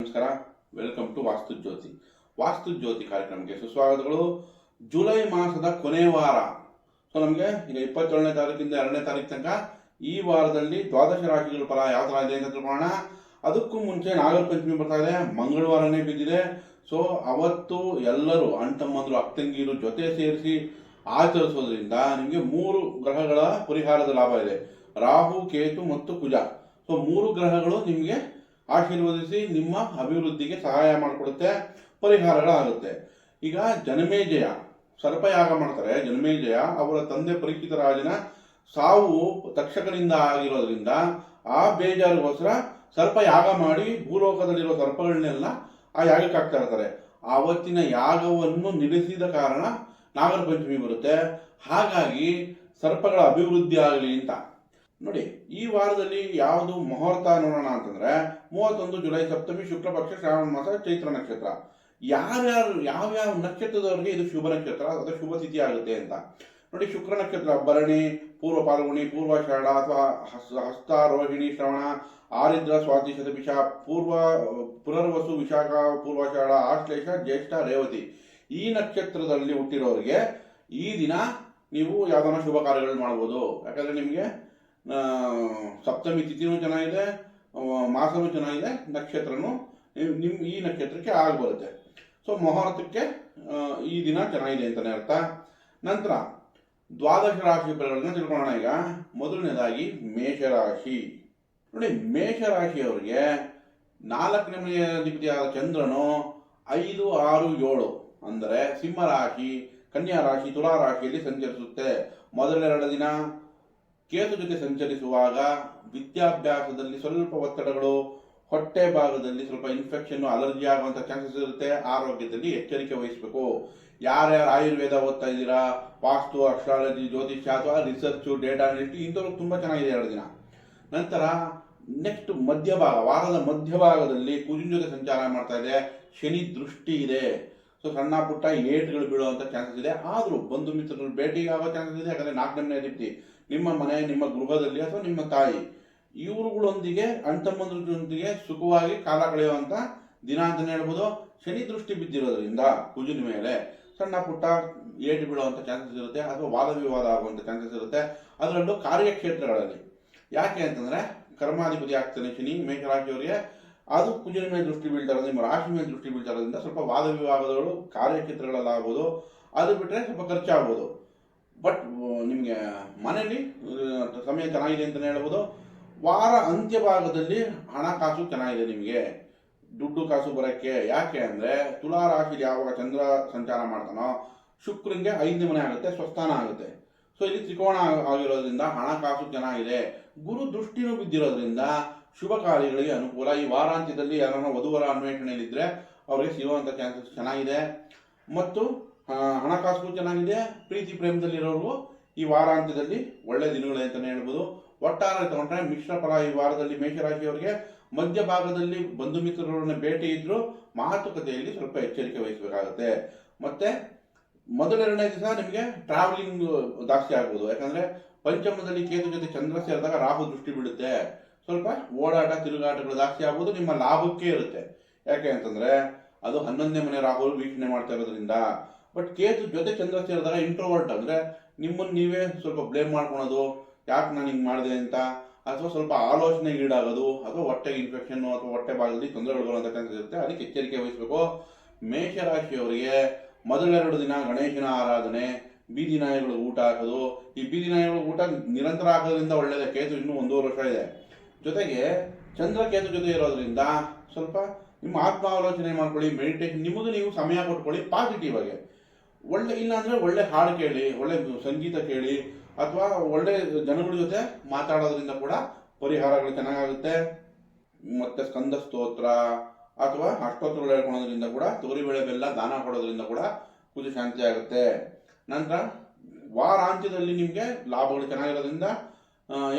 ನಮಸ್ಕಾರ. Welcome to ವಾಸ್ತು ಜ್ಯೋತಿ ವಾಸ್ತು ಜ್ಯೋತಿ ಕಾರ್ಯಕ್ರಮಕ್ಕೆ ಸುಸ್ವಾಗತಗಳು. July ಮಾಸದ ಕೊನೆ ವಾರ. ಸೊ ನಮಗೆ ಈಗ ಇಪ್ಪತ್ತೇಳನೇ ತಾರೀಕಿಂದ ಎರಡನೇ ತಾರೀಕು ತನಕ ಈ ವಾರದಲ್ಲಿ ದ್ವಾದಶ ರಾಶಿಗಳ ಫಲ ಯಾವ ಥರ ಇದೆ ಅಂತ ತಿಳ್ಕೊಳ್ಳೋಣ. ಅದಕ್ಕೂ ಮುಂಚೆ ನಾಗರ ಪಂಚಮಿ ಬರ್ತಾ ಇದೆ. ಮಂಗಳವಾರನೇ ಬಿದ್ದಿದೆ. ಸೊ ಅವತ್ತು ಎಲ್ಲರೂ ಅಣ್ತಮ್ಮಂದ್ರು ಅಕ್ತಂಗಿರು ಜೊತೆ ಸೇರಿಸಿ ಆಚರಿಸೋದ್ರಿಂದ ನಿಮಗೆ ಮೂರು ಗ್ರಹಗಳ ಪರಿಹಾರದ ಲಾಭ ಇದೆ. ರಾಹು, ಕೇತು ಮತ್ತು ಕುಜ. ಸೊ ಮೂರು ಗ್ರಹಗಳು ನಿಮಗೆ ಆಶೀರ್ವದಿಸಿ ನಿಮ್ಮ ಅಭಿವೃದ್ಧಿಗೆ ಸಹಾಯ ಮಾಡಿಕೊಡುತ್ತೆ, ಪರಿಹಾರಗಳಾಗುತ್ತೆ. ಈಗ ಜನಮೇಜಯ, ಸರ್ಪಯಾಗ ಮಾಡ್ತಾರೆ. ಜನಮೇಜಯ, ಅವರ ತಂದೆ ಪರಿಚಿತ ರಾಜನ ಸಾವು ತಕ್ಷಕರಿಂದ ಆಗಿರೋದ್ರಿಂದ ಆ ಬೇಜಾರಿಗೋಸ್ಕರ ಸರ್ಪ ಯಾಗ ಮಾಡಿ ಭೂಲೋಕದಲ್ಲಿರೋ ಸರ್ಪಗಳನ್ನೆಲ್ಲ ಆ ಯಾಗಕ್ಕೆ ಹಾಕ್ತಾ ಇರ್ತಾರೆ. ಆವತ್ತಿನ ಯಾಗವನ್ನು ನಿಲ್ಲಿಸಿದ ಕಾರಣ ನಾಗರ ಪಂಚಮಿ ಬರುತ್ತೆ. ಹಾಗಾಗಿ ಸರ್ಪಗಳ ಅಭಿವೃದ್ಧಿ ಆಗಲಿ ಅಂತ. ನೋಡಿ, ಈ ವಾರದಲ್ಲಿ ಯಾವುದು ಮುಹೂರ್ತ ನೋಡೋಣ ಅಂತಂದ್ರೆ ಮೂವತ್ತೊಂದು ಜುಲೈ ಸಪ್ತಮಿ ಶುಕ್ಲ ಪಕ್ಷ ಶ್ರಾವಣ ಮಾಸ ಚೈತ್ರ ನಕ್ಷತ್ರ. ಯಾರ್ಯಾರು ಯಾವ್ಯಾವ ನಕ್ಷತ್ರದವರಿಗೆ ಇದು ಶುಭ ನಕ್ಷತ್ರ? ಅಥವಾ ಶುಭ ತಿಥಿ ಆಗುತ್ತೆ ಅಂತ. ನೋಡಿ, ಶುಕ್ರ ನಕ್ಷತ್ರ, ಭರಣಿ, ಪೂರ್ವ ಪಾಲ್ಗುಣಿ ಶರಣ ಅಥವಾ ಹಸ್ ಹಸ್ತ, ರೋಹಿಣಿ, ಶ್ರವಣ, ಆರಿದ್ರ, ಸ್ವಾತಿ, ಶತಭಿಷ, ಪೂರ್ವ, ಪುನರ್ವಸು, ವಿಶಾಖ, ಪೂರ್ವ ಶರಣ, ಆಶ್ಲೇಷ, ಜ್ಯೇಷ್ಠ, ರೇವತಿ. ಈ ನಕ್ಷತ್ರದಲ್ಲಿ ಹುಟ್ಟಿರೋರಿಗೆ ಈ ದಿನ ನೀವು ಯಾವ್ದಾನ ಶುಭ ಕಾರ್ಯಗಳನ್ನು ಮಾಡ್ಬೋದು. ಯಾಕಂದ್ರೆ ನಿಮಗೆ ಸಪ್ತಮಿ ತಿಥಿನೂ ಚೆನ್ನಾಗಿದೆ ಆ, ಮಾಸನೂ ಚೆನ್ನಾಗಿದೆ ನಕ್ಷತ್ರನೂ ನಿಮ್ಮ ನಿಮ್ ಈ ನಕ್ಷತ್ರಕ್ಕೆ ಆಗಿ ಬರುತ್ತೆ ಸೊ ಮುಹೂರ್ತಕ್ಕೆ ಈ ದಿನ ಚೆನ್ನಾಗಿದೆ ಅಂತಲೇ ಅರ್ಥ. ನಂತರ ದ್ವಾದಶ ರಾಶಿ ಫಲಗಳನ್ನ ತಿಳ್ಕೊಳ್ಳೋಣ ಈಗ. ಮೊದಲನೇದಾಗಿ ಮೇಷರಾಶಿ. ನೋಡಿ ಮೇಷರಾಶಿಯವರಿಗೆ ನಾಲ್ಕನೇ ಮನೆಯ ಅಧಿಪತಿಯಾದ ಚಂದ್ರನು ಐದು ಆರು ಏಳು ಅಂದರೆ ಸಿಂಹರಾಶಿ ಕನ್ಯಾ ರಾಶಿ ತುಲಾ ರಾಶಿಯಲ್ಲಿ ಸಂಚರಿಸುತ್ತೆ. ಮೊದಲೆರಡು ದಿನ ಕೇತು ಜೊತೆ ಸಂಚರಿಸುವಾಗ ವಿದ್ಯಾಭ್ಯಾಸದಲ್ಲಿ ಸ್ವಲ್ಪ ಒತ್ತಡಗಳು, ಹೊಟ್ಟೆ ಭಾಗದಲ್ಲಿ ಸ್ವಲ್ಪ ಇನ್ಫೆಕ್ಷನ್ ಅಲರ್ಜಿ ಆಗುವಂಥ ಚಾನ್ಸಸ್ ಇರುತ್ತೆ, ಆರೋಗ್ಯದಲ್ಲಿ ಎಚ್ಚರಿಕೆ ವಹಿಸಬೇಕು. ಯಾರ್ಯಾರು ಆಯುರ್ವೇದ ಓದ್ತಾ ಇದ್ದೀರಾ, ವಾಸ್ತು ಅಸ್ಟ್ರಾಲಜಿ ಜ್ಯೋತಿಷ್ಯ ಅಥವಾ ರಿಸರ್ಚ್ ಡೇಟಾ ಅನಾಲಿಸ್ಟ್ ಇಂಥವ್ರು ತುಂಬ ಚೆನ್ನಾಗಿದೆ ಎರಡು ದಿನ. ನಂತರ ನೆಕ್ಸ್ಟ್ ಮಧ್ಯಭಾಗ, ವಾರದ ಮಧ್ಯಭಾಗದಲ್ಲಿ ಕುಜಿನ ಜೊತೆ ಸಂಚಾರ ಮಾಡ್ತಾ ಇದೆ. ಶನಿ ದೃಷ್ಟಿ ಇದೆ. ಸೊ ಸಣ್ಣ ಪುಟ್ಟ ಏಟ್ಗಳು ಬೀಳುವಂಥ ಚಾನ್ಸಸ್ ಇದೆ. ಆದರೂ ಬಂಧು ಮಿತ್ರರು ಭೇಟಿ ಆಗೋ ಚಾನ್ಸಸ್ ಇದೆ. ಯಾಕಂದರೆ ನಾಲ್ಕನೇ ಅಧಿಪತಿ ನಿಮ್ಮ ಮನೆ, ನಿಮ್ಮ ಗೃಹದಲ್ಲಿ ಅಥವಾ ನಿಮ್ಮ ತಾಯಿ ಇವರುಗಳೊಂದಿಗೆ ಅಣ್ತಮ್ಮಂದ್ರೊಂದಿಗೆ ಸುಖವಾಗಿ ಕಾಲ ಕಳೆಯುವಂತ ದಿನ ಅಂತಲೇ ಹೇಳ್ಬೋದು. ಶನಿ ದೃಷ್ಟಿ ಬಿದ್ದಿರೋದ್ರಿಂದ ಕುಜಿನ ಮೇಲೆ ಸಣ್ಣ ಪುಟ್ಟ ಏಟು ಬೀಳುವಂತ ಚಾನ್ಸಸ್ ಇರುತ್ತೆ, ಅಥವಾ ವಾದ ವಿವಾದ ಆಗುವಂತ ಚಾನ್ಸಸ್ ಇರುತ್ತೆ. ಅದರಲ್ಲೂ ಕಾರ್ಯಕ್ಷೇತ್ರಗಳಲ್ಲಿ. ಯಾಕೆ ಅಂತಂದ್ರೆ, ಕರ್ಮಾಧಿಪತಿ ಆಗ್ತಾನೆ ಶನಿ, ಮೇಷರಾಶಿಯವರಿಗೆ. ಅದು ಕುಜಿನ ಮೇಲೆ ದೃಷ್ಟಿ ಬೀಳ್ತಾ ಇರೋದು ನಿಮ್ಮ ರಾಶಿ ಮೇಲೆ ದೃಷ್ಟಿ ಬೀಳ್ತಾ ಸ್ವಲ್ಪ ವಾದ ವಿವಾದಗಳು ಕಾರ್ಯಕ್ಷೇತ್ರಗಳಲ್ಲಾಗ್ಬೋದು ಅದು ಬಿಟ್ಟರೆ ಸ್ವಲ್ಪ ಖರ್ಚಾಗ್ಬೋದು ಬಟ್, ನಿಮಗೆ ಮನೇಲಿ ಸಮಯ ಚೆನ್ನಾಗಿದೆ ಅಂತಲೇ ಹೇಳ್ಬೋದು. ವಾರ ಅಂತ್ಯ ಭಾಗದಲ್ಲಿ ಹಣಕಾಸು ಚೆನ್ನಾಗಿದೆ ನಿಮಗೆ. ದುಡ್ಡು ಕಾಸು ಬರೋಕ್ಕೆ ಯಾಕೆ ಅಂದರೆ ತುಲಾ ರಾಶಿಲಿ ಯಾವಾಗ ಚಂದ್ರ ಸಂಚಾರ ಮಾಡ್ತಾನೋ ಶುಕ್ರಿಗೆ ಐದನೇ ಮನೆ ಆಗುತ್ತೆ, ಸ್ವಸ್ಥಾನ ಆಗುತ್ತೆ. ಸೊ ಇಲ್ಲಿ ತ್ರಿಕೋಣ ಆಗ- ಆಗಿರೋದ್ರಿಂದ ಹಣಕಾಸು ಚೆನ್ನಾಗಿದೆ. ಗುರು ದೃಷ್ಟಿನೂ ಬಿದ್ದಿರೋದ್ರಿಂದ ಶುಭ ಕಾರ್ಯಗಳಿಗೆ ಅನುಕೂಲ. ಈ ವಾರಾಂತ್ಯದಲ್ಲಿ ಯಾರನ್ನ ವಧುವರ ಅನ್ವೇಷಣೆಯಲ್ಲಿದ್ದರೆ ಅವರಿಗೆ ಸಿಗುವಂಥ ಚಾನ್ಸಸ್ ಚೆನ್ನಾಗಿದೆ. ಮತ್ತು ಹಣಕಾಸು ಚೆನ್ನಾಗಿದೆ. ಪ್ರೀತಿ ಪ್ರೇಮದಲ್ಲಿರೋರು ಈ ವಾರಾಂತ್ಯದಲ್ಲಿ ಒಳ್ಳೆ ದಿನಗಳೇ ಅಂತಲೇ ಹೇಳ್ಬೋದು. ಒಟ್ಟಾರೆ ತಗೊಂಡ್ರೆ ಮಿಶ್ರ ಫಲ ಈ ವಾರದಲ್ಲಿ ಮೇಷರಾಶಿಯವರಿಗೆ ಮಧ್ಯಭಾಗದಲ್ಲಿ ಬಂಧು ಮಿತ್ರರನ್ನ ಭೇಟಿ ಇದ್ರು ಮಾತುಕತೆಯಲ್ಲಿ ಸ್ವಲ್ಪ ಎಚ್ಚರಿಕೆ ವಹಿಸಬೇಕಾಗುತ್ತೆ. ಮತ್ತೆ ಮೊದಲೆರಡನೇ ದಿವಸ ನಿಮಗೆ ಟ್ರಾವೆಲಿಂಗ್ ಜಾಸ್ತಿ ಆಗ್ಬೋದು. ಯಾಕಂದ್ರೆ ಪಂಚಮದಲ್ಲಿ ಕೇತು ಜೊತೆ ಚಂದ್ರ ಸೇರಿದಾಗ ರಾಹು ದೃಷ್ಟಿ ಬೀಳುತ್ತೆ. ಸ್ವಲ್ಪ ಓಡಾಟ, ತಿರುಗಾಟಗಳು ಜಾಸ್ತಿ ಆಗ್ಬೋದು, ನಿಮ್ಮ ಲಾಭಕ್ಕೆ ಇರುತ್ತೆ. ಯಾಕೆ ಅಂತಂದ್ರೆ ಅದು ಹನ್ನೊಂದನೇ ಮನೆ ರಾಹು ವೀಕ್ಷಣೆ ಮಾಡ್ತಾ ಇರೋದ್ರಿಂದ. ಬಟ್ ಕೇತು ಜೊತೆ ಚಂದ್ರ ಸೇರಿದಾಗ ಇಂಟ್ರೋವರ್ಟ್ ಅಂದ್ರೆ ನಿಮ್ಮನ್ನ ನೀವೇ ಸ್ವಲ್ಪ ಬ್ಲೇಮ್ ಮಾಡ್ಕೊಳೋದು ಯಾಕೆ ನಾನು ಹಿಂಗೆ ಮಾಡಿದೆ ಅಂತ? ಅಥವಾ ಸ್ವಲ್ಪ ಆಲೋಚನೆಗೆ ಈಡಾಗೋದು, ಅಥವಾ ಹೊಟ್ಟೆಗೆ ಇನ್ಫೆಕ್ಷನ್ ಅಥವಾ ಹೊಟ್ಟೆ ಭಾಗದಲ್ಲಿ ತೊಂದರೆಗಳು ಚಾನ್ಸಸ್ ಇರುತ್ತೆ, ಅದಕ್ಕೆ ಎಚ್ಚರಿಕೆ ವಹಿಸಬೇಕು. ಮೇಷರಾಶಿಯವರಿಗೆ ಮೊದಲೆರಡು ದಿನ ಗಣೇಶನ ಆರಾಧನೆ, ಬೀದಿ ನಾಯಿಗಳು ಊಟ ಹಾಕೋದು. ಈ ಬೀದಿ ನಾಯಿಗಳು ಊಟ ನಿರಂತರ ಹಾಕೋದ್ರಿಂದ ಒಳ್ಳೆಯದ ಕೇತು ಇನ್ನೂ ಒಂದೂವರೆ ವರ್ಷ ಇದೆ. ಜೊತೆಗೆ ಚಂದ್ರ ಕೇತು ಜೊತೆ ಇರೋದ್ರಿಂದ ಸ್ವಲ್ಪ ನಿಮ್ಮ ಆತ್ಮಾವಲೋಚನೆ ಮಾಡ್ಕೊಳ್ಳಿ ಮೆಡಿಟೇಷನ್ ನಿಮಗೂ ನೀವು ಸಮಯ ಕೊಟ್ಕೊಳ್ಳಿ ಪಾಸಿಟಿವ್ ಆಗಿ. ಒಳ್ಳೆ, ಇಲ್ಲಾಂದ್ರೆ ಒಳ್ಳೆ ಹಾಡು ಕೇಳಿ, ಒಳ್ಳೆ ಸಂಗೀತ ಕೇಳಿ ಅಥವಾ ಒಳ್ಳೆ ಜನಗಳ ಜೊತೆ ಮಾತಾಡೋದ್ರಿಂದ ಕೂಡ ಪರಿಹಾರಗಳು ಚೆನ್ನಾಗಾಗುತ್ತೆ. ಮತ್ತೆ ಸ್ಕಂದ ಸ್ತೋತ್ರ ಅಥವಾ ಅಷ್ಟೋತ್ತರಗಳು ಹೇಳ್ಕೊಳೋದ್ರಿಂದ ಕೂಡ ತೊಗರಿಬೇಳೆ ಬೆಲ್ಲ ದಾನ ಕೊಡೋದ್ರಿಂದ ಕೂಡ ಪೂಜೆ ಶಾಂತಿ ಆಗುತ್ತೆ. ನಂತರ ವಾರಾಂತ್ಯದಲ್ಲಿ ನಿಮಗೆ ಲಾಭಗಳು ಚೆನ್ನಾಗಿರೋದ್ರಿಂದ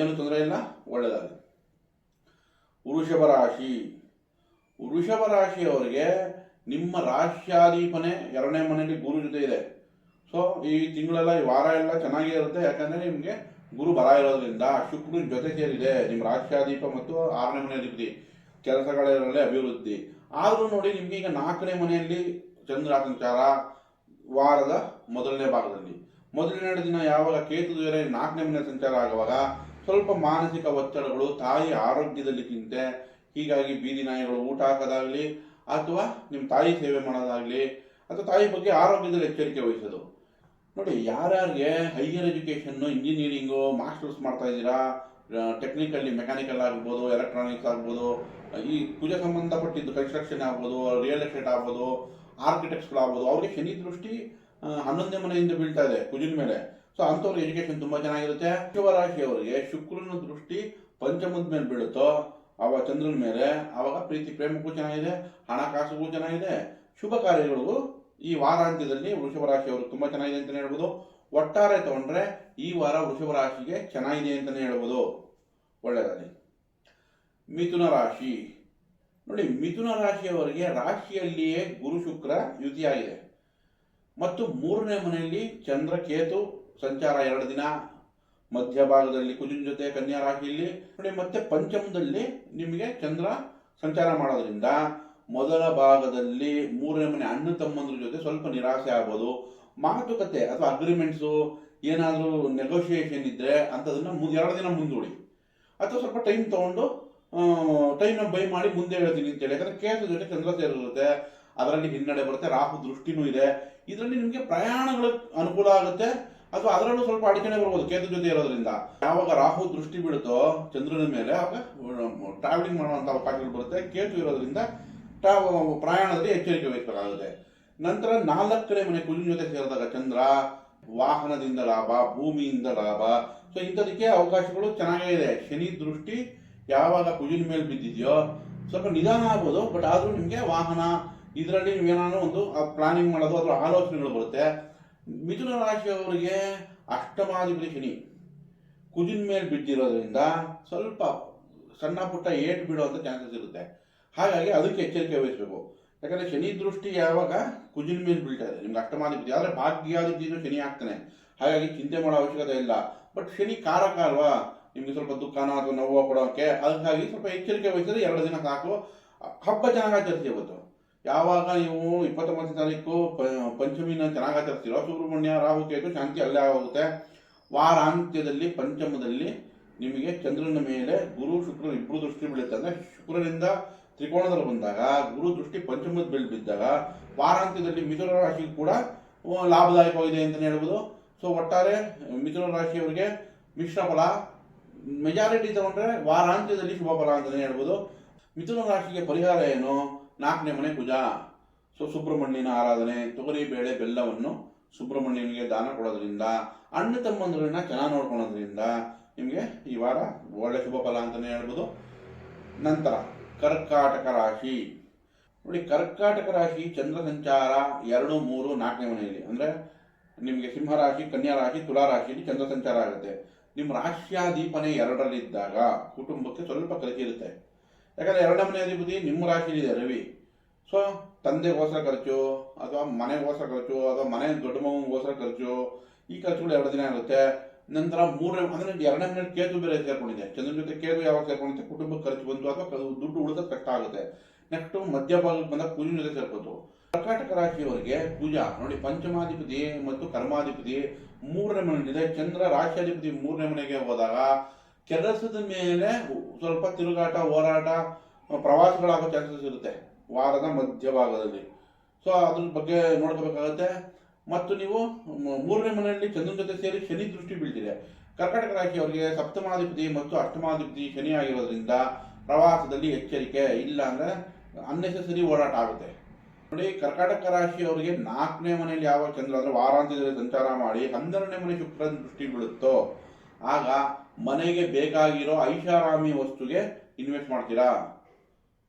ಏನು ತೊಂದರೆ ಇಲ್ಲ ಒಳ್ಳೆಯದಾಗುತ್ತೆ ವೃಷಭ ರಾಶಿ. ವೃಷಭ ರಾಶಿಯವರಿಗೆ ನಿಮ್ಮ ರಾಶ್ಯಾಧಿಪನೆ ಎರಡನೇ ಮನೆಯಲ್ಲಿ ಗುರು ಜೊತೆ ಇದೆ. ಸೊ ಈ ತಿಂಗಳೆಲ್ಲ, ಈ ವಾರ ಎಲ್ಲ ಚೆನ್ನಾಗೇ ಇರುತ್ತೆ. ಯಾಕಂದ್ರೆ ನಿಮಗೆ ಗುರು ಬರ ಇರೋದ್ರಿಂದ, ಶುಕ್ರನ ಜೊತೆ ಸೇರಿದೆ. ನಿಮ್ಮ ರಾಶ್ಯಾಧಿಪ ಮತ್ತು ಆರನೇ ಮನೆ ಅಧಿಪತಿ. ಕೆಲಸಗಳಲ್ಲಿ ಅಭಿವೃದ್ಧಿ. ಆದರೂ ನೋಡಿ, ನಿಮ್ಗೆ ಈಗ ನಾಲ್ಕನೇ ಮನೆಯಲ್ಲಿ ಚಂದ್ರ ಸಂಚಾರ ವಾರದ ಮೊದಲನೇ ಭಾಗದಲ್ಲಿ. ಮೊದಲನೇ ದಿನ ಯಾವಾಗ ಕೇತು ಬೇರೆ ನಾಲ್ಕನೇ ಮನೆ ಸಂಚಾರ ಆಗುವಾಗ ಸ್ವಲ್ಪ ಮಾನಸಿಕ ಒತ್ತಡಗಳು, ತಾಯಿ ಆರೋಗ್ಯದಲ್ಲಿ ಚಿಂತೆ ಹೀಗಾಗಿ ಬೀದಿ ನಾಯಿಗಳು, ಊಟ ಹಾಕೋದಾಗಲಿ, ಅಥವಾ ನಿಮ್ಮ ತಾಯಿ ಸೇವೆ ಮಾಡೋದಾಗ್ಲಿ, ಅಥವಾ ತಾಯಿ ಬಗ್ಗೆ ಆರೋಗ್ಯದಲ್ಲಿ ಎಚ್ಚರಿಕೆ ವಹಿಸೋದು. ನೋಡಿ, ಯಾರ್ಯಾರಿಗೆ ಹೈಯರ್ ಎಜುಕೇಷನ್ನು ಇಂಜಿನಿಯರಿಂಗು ಮಾಸ್ಟರ್ಸ್ ಮಾಡ್ತಾ ಇದ್ದೀರಾ ಟೆಕ್ನಿಕಲ್ಲಿ ಮೆಕ್ಯಾನಿಕಲ್ ಆಗ್ಬೋದು ಎಲೆಕ್ಟ್ರಾನಿಕ್ಸ್ ಆಗ್ಬೋದು, ಈ ಪೂಜೆ ಸಂಬಂಧಪಟ್ಟಿದ್ದು ಕನ್ಸ್ಟ್ರಕ್ಷನ್ ಆಗ್ಬೋದು ರಿಯಲ್ ಎಸ್ಟೇಟ್ ಆಗ್ಬೋದು ಆರ್ಕಿಟೆಕ್ಟ್ಸ್ಗಳು ಆಗ್ಬೋದು ಅವ್ರಿಗೆ ಶನಿ ದೃಷ್ಟಿ ಹನ್ನೊಂದನೇ ಮನೆಯಿಂದ ಬೀಳ್ತಾ ಇದೆ, ಕುಜಿನ ಮೇಲೆ. ಸೊ ಅಂಥವ್ರ ಎಜುಕೇಷನ್ ತುಂಬ ಚೆನ್ನಾಗಿರುತ್ತೆ. ಶಿವರಾಶಿಯವರಿಗೆ ಶುಕ್ರನ ದೃಷ್ಟಿ ಪಂಚಮದ ಮೇಲೆ ಬೀಳುತ್ತೋ, ಅವ ಚಂದ್ರನ ಮೇಲೆ, ಅವಾಗ ಪ್ರೀತಿ, ಪ್ರೇಮಕ್ಕೂ ಚೆನ್ನಾಗಿದೆ, ಹಣಕಾಸುಗೂ ಚೆನ್ನಾಗಿದೆ, ಶುಭ ಕಾರ್ಯಗಳಿಗೂ ಈ ವಾರಾಂತ್ಯದಲ್ಲಿ ವೃಷಭ ರಾಶಿಯವರು ತುಂಬಾ ಚೆನ್ನಾಗಿದೆ ಅಂತಲೇ ಹೇಳ್ಬೋದು. ಒಟ್ಟಾರೆ ತಗೊಂಡ್ರೆ ಈ ವಾರ ವೃಷಭ ರಾಶಿಗೆ ಚೆನ್ನಾಗಿದೆ ಅಂತಲೇ ಹೇಳ್ಬೋದು. ಒಳ್ಳೆಯದಾಗಲಿ ಮಿಥುನ ರಾಶಿ. ನೋಡಿ, ಮಿಥುನ ರಾಶಿಯವರಿಗೆ ರಾಶಿಯಲ್ಲಿಯೇ ಗುರು ಶುಕ್ರ ಯುತಿಯಾಗಿದೆ ಮತ್ತು ಮೂರನೇ ಮನೆಯಲ್ಲಿ ಚಂದ್ರ ಕೇತು ಸಂಚಾರ ಎರಡು ದಿನ. ಮಧ್ಯಭಾಗದಲ್ಲಿ ಕುಜಿನ ಜೊತೆ ಕನ್ಯಾ ರಾಶಿಯಲ್ಲಿ. ನೋಡಿ, ಮತ್ತೆ ಪಂಚಮದಲ್ಲಿ ನಿಮಗೆ ಚಂದ್ರ ಸಂಚಾರ ಮಾಡೋದ್ರಿಂದ ಮೊದಲ ಭಾಗದಲ್ಲಿ ಮೂರನೇ ಮನೆ ಅಣ್ಣ ತಮ್ಮಂದ್ರ ಜೊತೆ ಸ್ವಲ್ಪ ನಿರಾಸೆ ಆಗ್ಬೋದು. ಮಾತುಕತೆ ಅಥವಾ ಅಗ್ರಿಮೆಂಟ್ಸು ಏನಾದರೂ ನೆಗೋಷಿಯೇಷನ್ ಇದ್ದರೆ ಅಂಥದನ್ನು ಮುಂದೆ ಎರಡು ದಿನ ಮುಂದೂಡಿ. ಅಥವಾ ಸ್ವಲ್ಪ ಟೈಮ್ ತೊಗೊಂಡು ಟೈಮ್ನ ಬೈ ಮಾಡಿ ಮುಂದೆ ಹೇಳ್ತೀನಿ ಅಂತೇಳಿ. ಯಾಕಂದರೆ ಕೇಸು ಜೊತೆ ಚಂದ್ರ ಸೇರಿರುತ್ತೆ ಅದರಲ್ಲಿ ಹಿನ್ನಡೆ ಬರುತ್ತೆ, ರಾಹು ದೃಷ್ಟಿನೂ ಇದೆ. ಇದರಲ್ಲಿ ನಿಮಗೆ ಪ್ರಯಾಣಗಳು ಅನುಕೂಲ ಆಗುತ್ತೆ, ಅಥವಾ ಅದರಲ್ಲೂ ಸ್ವಲ್ಪ ಅಡಚಣೆ ಬರ್ಬೋದು ಕೇತು ಜೊತೆ ಇರೋದ್ರಿಂದ. ಯಾವಾಗ ರಾಹು ದೃಷ್ಟಿ ಬೀಳುತ್ತೋ ಚಂದ್ರನ ಮೇಲೆ ಆವಾಗ ಟ್ರಾವೆಲಿಂಗ್ ಮಾಡುವಂತ ಅವಕಾಶಗಳು ಬರುತ್ತೆ, ಕೇತು ಇರೋದ್ರಿಂದ ಟ್ರಾವ ಪ್ರಯಾಣದಲ್ಲಿ ಎಚ್ಚರಿಕೆ ವಹಿಸಬೇಕಾಗುತ್ತೆ. ನಂತರ ನಾಲ್ಕನೇ ಮನೆ ಕುಜಿನ ಜೊತೆ ಸೇರಿದಾಗ ಚಂದ್ರ ವಾಹನದಿಂದ ಲಾಭ, ಭೂಮಿಯಿಂದ ಲಾಭ. ಸೊ ಇಂಥದಕ್ಕೆ ಅವಕಾಶಗಳು ಚೆನ್ನಾಗೇ ಇದೆ. ಶನಿ ದೃಷ್ಟಿ ಯಾವಾಗ ಕುಜಿನ ಮೇಲೆ ಬಿದ್ದಿದೆಯೋ ಸ್ವಲ್ಪ ನಿಧಾನ ಆಗ್ಬೋದು, ಬಟ್ ಆದರೂ ನಿಮಗೆ ವಾಹನ, ಇದರಲ್ಲಿ ನೀವೇನಾದ್ರು ಒಂದು ಪ್ಲಾನಿಂಗ್ ಮಾಡೋದು ಅಥವಾ ಆಲೋಚನೆಗಳು ಬರುತ್ತೆ. ಮಿಥುನ ರಾಶಿಯವರಿಗೆ ಅಷ್ಟಮಾಧಿಪತಿ ಶನಿ. ಕುಜಿನ ಮೇಲೆ ಬಿದ್ದಿರೋದ್ರಿಂದ ಸ್ವಲ್ಪ ಸಣ್ಣ ಪುಟ್ಟ ಏಟ್ ಬಿಡುವಂಥ ಚಾನ್ಸಸ್ ಇರುತ್ತೆ. ಹಾಗಾಗಿ ಅದಕ್ಕೆ ಎಚ್ಚರಿಕೆ ವಹಿಸಬೇಕು. ಯಾಕಂದ್ರೆ ಶನಿ ದೃಷ್ಟಿ ಯಾವಾಗ ಕುಜಿನ ಮೇಲೆ ಇದೆ. ನಿಮ್ಗೆ ಅಷ್ಟಮಾಧಿಪತಿ ಆದರೆ ಭಾಗ್ಯಾಧಿಪತಿನೂ ಶನಿ ಆಗ್ತಾನೆ. ಹಾಗಾಗಿ ಚಿಂತೆ ಮಾಡೋ ಅವಶ್ಯಕತೆ ಇಲ್ಲ. ಬಟ್ ಶನಿ ಕಾರಕ ಅಲ್ವಾ? ನಿಮಗೆ ಸ್ವಲ್ಪ ದುಃಖನ ಅಥವಾ ನೋವು ಕೊಡೋಕೆ. ಅದಕ್ಕಾಗಿ ಸ್ವಲ್ಪ ಎಚ್ಚರಿಕೆ ವಹಿಸಿದ್ರೆ ಎರಡು ದಿನ ಸಾಕು. ಹಬ್ಬ ಚೆನ್ನಾಗಿ ಆಚರಿಸಿ ಇವತ್ತು. ಯಾವಾಗ ನೀವು ಇಪ್ಪತ್ತೊಂಬತ್ತನೇ ತಾರೀಕು ಪಂಚಮಿನ ಚೆನ್ನಾಗಿ ಆಚರಿಸ್ತೀರೋ, ಸುಬ್ರಹ್ಮಣ್ಯ, ರಾಹು, ಕೇತು, ಶಾಂತಿ ಅಲ್ಲೇ ಆಗುತ್ತೆ ವಾರಾಂತ್ಯದಲ್ಲಿ, ಪಂಚಮದಲ್ಲಿ ನಿಮಗೆ ಚಂದ್ರನ ಮೇಲೆ ಗುರು ಶುಕ್ರ ಇಬ್ಬರು ದೃಷ್ಟಿ ಬೀಳುತ್ತೆ. ಅಂದರೆ ಶುಕ್ರನಿಂದ ತ್ರಿಕೋಣದಲ್ಲಿ ಬಂದಾಗ, ಗುರು ದೃಷ್ಟಿ ಪಂಚಮದ ಬೆಲ್ ಬಿದ್ದಾಗ, ವಾರಾಂತ್ಯದಲ್ಲಿ ಮಿಥುನ ರಾಶಿ ಕೂಡ ಲಾಭದಾಯಕವಾಗಿದೆ ಅಂತಲೇ ಹೇಳ್ಬೋದು. ಸೊ ಒಟ್ಟಾರೆ, ಮಿಥುನ ರಾಶಿಯವರಿಗೆ ಮಿಶ್ರ ಫಲ ಮೆಜಾರಿಟಿ ತಗೊಂಡ್ರೆ ವಾರಾಂತ್ಯದಲ್ಲಿ ಶುಭ ಫಲ ಅಂತಲೇ ಹೇಳ್ಬೋದು. ಮಿಥುನ ರಾಶಿಗೆ ಪರಿಹಾರ ಏನು? ನಾಲ್ಕನೇ ಮನೆ ಪೂಜಾ. ಸೊ ಸುಬ್ರಹ್ಮಣ್ಯನ ಆರಾಧನೆ, ತೊಗರಿ, ಬೇಳೆ, ಬೆಲ್ಲವನ್ನು ಸುಬ್ರಹ್ಮಣ್ಯನಿಗೆ ದಾನ ಕೊಡೋದ್ರಿಂದ, ಅಣ್ಣ ತಮ್ಮಂದ್ರನ್ನ ಚೆನ್ನಾಗಿ ನೋಡ್ಕೊಳೋದ್ರಿಂದ ನಿಮಗೆ ಈ ವಾರ ಒಳ್ಳೆ ಶುಭ ಫಲ ಅಂತಲೇ ಹೇಳ್ಬೋದು. ನಂತರ ಕರ್ಕಾಟಕ ರಾಶಿ. ನೋಡಿ, ಕರ್ಕಾಟಕ ರಾಶಿ, ಚಂದ್ರ ಸಂಚಾರ ಎರಡು, ಮೂರು, ನಾಲ್ಕನೇ ಮನೆಯಲ್ಲಿ. ಅಂದ್ರೆ ನಿಮಗೆ ಸಿಂಹ ರಾಶಿ, ಕನ್ಯಾ ರಾಶಿ, ತುಲಾ ರಾಶಿಯಲ್ಲಿ ಚಂದ್ರ ಸಂಚಾರ ಆಗುತ್ತೆ. ನಿಮ್ಮ ರಾಶ್ಯಾಧಿಪನೆ ಎರಡರಲ್ಲಿದ್ದಾಗ ಕುಟುಂಬಕ್ಕೆ ಸ್ವಲ್ಪ ಖರ್ಚು ಇರುತ್ತೆ. ಯಾಕಂದ್ರೆ ಎರಡನೇ ಮನೆ ಅಧಿಪತಿ ನಿಮ್ಮ ರಾಶಿಯಲ್ಲಿದೆ ರವಿ. ಸೊ ತಂದೆಗೋಸ್ಕರ ಖರ್ಚು, ಅಥವಾ ಮನೆಗೋಸ್ಕರ ಖರ್ಚು, ಅಥವಾ ಮನೆ ದೊಡ್ಡ ಮಗುಗೋಸ್ಕರ ಖರ್ಚು, ಈ ಖರ್ಚುಗಳು ಎರಡು ದಿನ ಇರುತ್ತೆ. ನಂತರ ಮೂರನೇ, ಅಂದ್ರೆ ಎರಡನೇ ಮನೆ ಕೇತು ಬೇರೆ ಸೇರ್ಕೊಂಡಿದೆ. ಚಂದ್ರನ ಜೊತೆ ಕೇತು ಯಾವಾಗ ಸೇರ್ಕೊಂಡಿದೆ? ಕುಟುಂಬಕ್ಕೆ ಖರ್ಚು ಬಂತು. ಅಥವಾ ದುಡ್ಡು ಉಳಿದ ಕಷ್ಟ ಆಗುತ್ತೆ. ನೆಕ್ಸ್ಟ್ ಮಧ್ಯಭಾಗಕ್ಕೆ ಬಂದಾಗ ಪೂಜೆ ಜೊತೆ ಸೇರ್ಕೋತು. ಕರ್ಕಾಟಕ ರಾಶಿಯವರಿಗೆ ಪೂಜಾ, ನೋಡಿ ಪಂಚಮಾಧಿಪತಿ ಮತ್ತು ಕರ್ಮಾಧಿಪತಿ ಮೂರನೇ ಮನೆಯಲ್ಲಿದೆ ಚಂದ್ರ ರಾಶಿಯಾಧಿಪತಿ ಮೂರನೇ ಮನೆಗೆ ಹೋದಾಗ ಕೆಲಸದ ಮೇಲೆ ಸ್ವಲ್ಪ ತಿರುಗಾಟ, ಹೋರಾಟ, ಪ್ರವಾಸಗಳಾಗೋ ಚಾನ್ಸಸ್ ಇರುತ್ತೆ ವಾರದ ಮಧ್ಯಭಾಗದಲ್ಲಿ ಸೊ ಅದ್ರ ಬಗ್ಗೆ ನೋಡ್ಕೋಬೇಕಾಗತ್ತೆ. ಮತ್ತು ನೀವು ಮೂರನೇ ಮನೆಯಲ್ಲಿ ಚಂದ್ರನ ಜೊತೆ ಸೇರಿ ಶನಿ ದೃಷ್ಟಿ ಬೀಳ್ತಿದೆ. ಕರ್ಕಾಟಕ ರಾಶಿಯವರಿಗೆ ಸಪ್ತಮಾಧಿಪತಿ ಮತ್ತು ಅಷ್ಟಮಾಧಿಪತಿ ಶನಿ ಆಗಿರೋದ್ರಿಂದ ಪ್ರವಾಸದಲ್ಲಿ ಎಚ್ಚರಿಕೆ ಇಲ್ಲ ಅಂದ್ರೆ ಅನ್ನೆಸೆಸರಿ ಓಡಾಟ ಆಗುತ್ತೆ. ನೋಡಿ, ಕರ್ಕಾಟಕ ರಾಶಿಯವರಿಗೆ ನಾಲ್ಕನೇ ಮನೆಯಲ್ಲಿ ಯಾವ ಚಂದ್ರ ಅಂದ್ರೆ ವಾರಾಂತ್ಯದಲ್ಲಿ ಸಂಚಾರ ಮಾಡಿ ಹನ್ನೆರಡನೇ ಮನೆ ಶುಕ್ರನ ದೃಷ್ಟಿ ಬೀಳುತ್ತೋ, ಆಗ ಮನೆಗೆ ಬೇಕಾಗಿರೋ ಐಷಾರಾಮಿ ವಸ್ತುಗೆ ಇನ್ವೆಸ್ಟ್ ಮಾಡ್ತೀರಾ?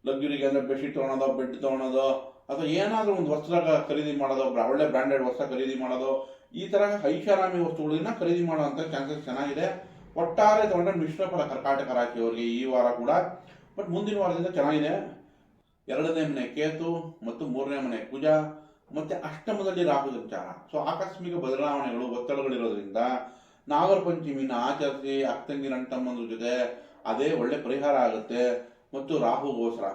ಲಗ್ಜುರಿಗೆ ಅಂದ್ರೆ ಬೆಡ್ಶೀಟ್ ತೊಗೊಳೋದೋ ಬೆಡ್ ತೊಗೊಳೋದು ಅಥವಾ ಏನಾದರೂ ಒಂದು ವಸ್ತ್ರ ಖರೀದಿ ಮಾಡೋದು ಒಳ್ಳೆ ಬ್ರ್ಯಾಂಡೆಡ್ ವಸ್ತ್ರ ಖರೀದಿ ಮಾಡೋದು, ಈ ಥರ ಐಷಾರಾಮಿ ವಸ್ತುಗಳನ್ನ ಖರೀದಿ ಮಾಡುವಂತ ಚಾನ್ಸಸ್ ಚೆನ್ನಾಗಿದೆ. ಒಟ್ಟಾರೆ ತಗೊಂಡ್ರೆ ಮಿಶ್ರ ಫಲ ಕರ್ಕಾಟಕ ರಾಶಿಯವರಿಗೆ ಈ ವಾರ ಕೂಡ, ಬಟ್ ಮುಂದಿನ ವಾರದಿಂದ ಚೆನ್ನಾಗಿದೆ. ಎರಡನೇ ಮನೆ ಕೇತು ಮತ್ತು ಮೂರನೇ ಮನೆ ಕುಜ, ಮತ್ತು ಅಷ್ಟಮದಲ್ಲಿ ರಾಹು ಸಂಚಾರ. ಸೊ ಆಕಸ್ಮಿಕ ಬದಲಾವಣೆಗಳು, ಒತ್ತಡಗಳಿರೋದ್ರಿಂದ ನಾಗರ ಪಂಚಮಿನ ಆಚರಿಸಿ ಅಕ್ಕಂಗಿನ ತಮ್ಮಂದ್ರ ಜೊತೆ ಅದೇ ಒಳ್ಳೆ ಪರಿಹಾರ ಆಗುತ್ತೆ. ಮತ್ತು ರಾಹುಗೋಸ್ಕರ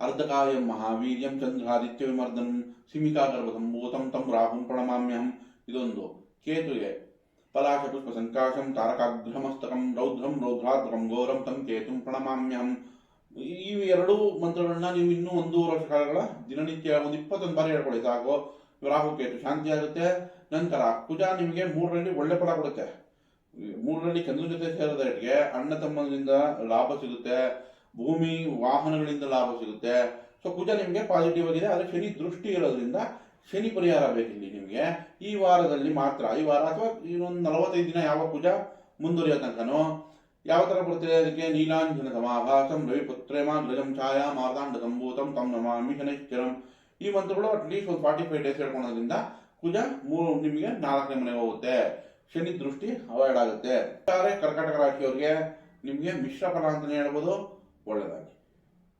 ಅರ್ಧಕಾಯಂ ಮಹಾವೀರ್ಯಂ ಚಂದ್ರಾದಿತ್ಯ ವಿಮರ್ದನಂ ಸಿಮಿಕಾ ಗರ್ಭ ಸಂಭೂತಂ ತಂ ರಾಹುಂ ಪ್ರಣಮಾಮ್ಯಹಂ ಇದೊಂದು ಕೇತುವೆ. ಪಲಾಶ ಪುಷ್ಪ ಸಂಕಾಶಂ ತಾರಕಾಗ್ರಹಮಸ್ತಕಂ ರೌದ್ರಂ ರೌದ್ರಾತ್ಮಕಂ ಘೋರಂ ತಂ ಕೇತುಂ ಪ್ರಣಮಾಮ್ಯಹಂ. ಈ ಎರಡು ಮಂತ್ರಗಳನ್ನ ನೀವು ಇನ್ನೂ ಒಂದೂವರೆ ವರ್ಷ ಕಾಲಗಳ ದಿನನಿತ್ಯ ಒಂದು ಇಪ್ಪತ್ತೊಂದು ಬಾರಿ ಹೇಳ್ಕೊಳ್ಳಿ, ಸಾಕು. ರಾಹು, ಕೇತು, ಶಾಂತಿ ಆಗುತ್ತೆ. ನಂತರ ಕುಜ ನಿಮಗೆ ಮೂರರಲ್ಲಿ ಒಳ್ಳೆ ಫಲ ಕೊಡುತ್ತೆ. ಮೂರರಲ್ಲಿ ಚಂದ್ರ ಜೊತೆ ಸೇರೋದಕ್ಕೆ ಅಣ್ಣ ತಮ್ಮನಿಂದ ಲಾಭ ಸಿಗುತ್ತೆ. ಭೂಮಿ, ವಾಹನಗಳಿಂದ ಲಾಭ ಸಿಗುತ್ತೆ. ಸೊ ಕುಜ ನಿಮಗೆ ಪಾಸಿಟಿವ್ ಆಗಿದೆ. ಆದರೆ ಶನಿ ದೃಷ್ಟಿ ಇರೋದ್ರಿಂದ ಶನಿ ಪರಿಹಾರ ಬೇಕಿಲ್ಲಿ ನಿಮಗೆ. ಈ ವಾರದಲ್ಲಿ ಮಾತ್ರ, ಈ ವಾರ ಅಥವಾ ಇನ್ನೊಂದು ನಲವತ್ತೈದು ದಿನ ಯಾವ ಕುಜ ಮುಂದುವರಿಯೋ ತನಕನೋ. ಯಾವ ತರ ಬರ್ತದೆ ಅದಕ್ಕೆ ನೀಲಾಂಜನ ಸಮಾಭಾಸಂ ರವಿಪುತ್ರೇಮಾಗ್ರಜಂ ಛಾಯಾ ಮಾರ್ದಾಂಡ ಸಂಭೂತಂ ತಮ್ ನಮಾಮಿ ಶನೈಶ್ಚರಂ. ಈ ಮಂತ್ರಗಳು ಅಟ್ಲೀಸ್ಟ್ ಒಂದು ಫಾರ್ಟಿ ಫೈವ್ ಡೇಸ್ ಹೇಳ್ಕೊಳೋದ್ರಿಂದ ಕುಜ ಮೂರು ನಿಮಗೆ ನಾಲ್ಕನೇ ಮನೆ ಹೋಗುತ್ತೆ. ಶನಿ ದೃಷ್ಟಿ ಅವಾಯ್ಡ್ ಆಗುತ್ತೆ. ಕರ್ಕಾಟಕ ರಾಶಿಯವರಿಗೆ ನಿಮಗೆ ಮಿಶ್ರ ಫಲ ಅಂತಲೇ ಹೇಳ್ಬೋದು. ಒಳ್ಳೆಯದಾಗಿ